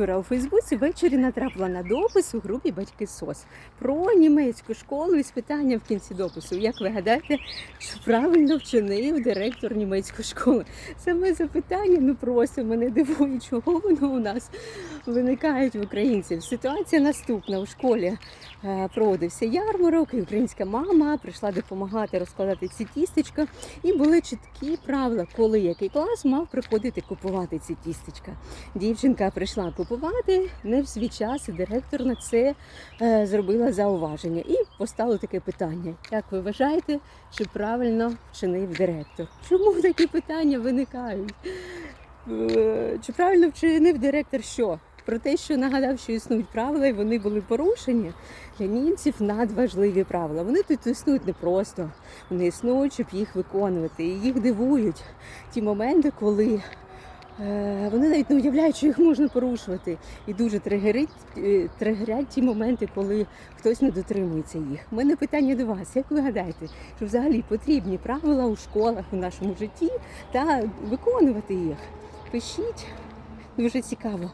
вчора у Фейсбуці ввечері натрапила на допис у групі Батьки СОС про німецьку школу і питання в кінці допису. Як ви гадаєте, що правильно вчинив директор німецької школи? Саме запитання ну просто мене дивує, чого воно у нас виникають в українців. Ситуація наступна у школі е, проводився ярмарок, і українська мама прийшла допомагати розкладати ці тістечка. І були чіткі правила, коли який клас мав приходити купувати ці тістечка. Дівчинка прийшла купувати не в свій час, і директор на це е, зробила зауваження і поставила таке питання: як ви вважаєте, чи правильно вчинив директор? Чому такі питання виникають? Е, Чи правильно вчинив директор що? Про те, що нагадав, що існують правила, і вони були порушені для німців надважливі правила. Вони тут існують не просто, вони існують, щоб їх виконувати. І їх дивують ті моменти, коли вони навіть не уявляють, що їх можна порушувати. І дуже тригерить, е, тригерять ті моменти, коли хтось не дотримується їх. У мене питання до вас: як ви гадаєте, що взагалі потрібні правила у школах у нашому житті та виконувати їх? Пишіть, дуже цікаво.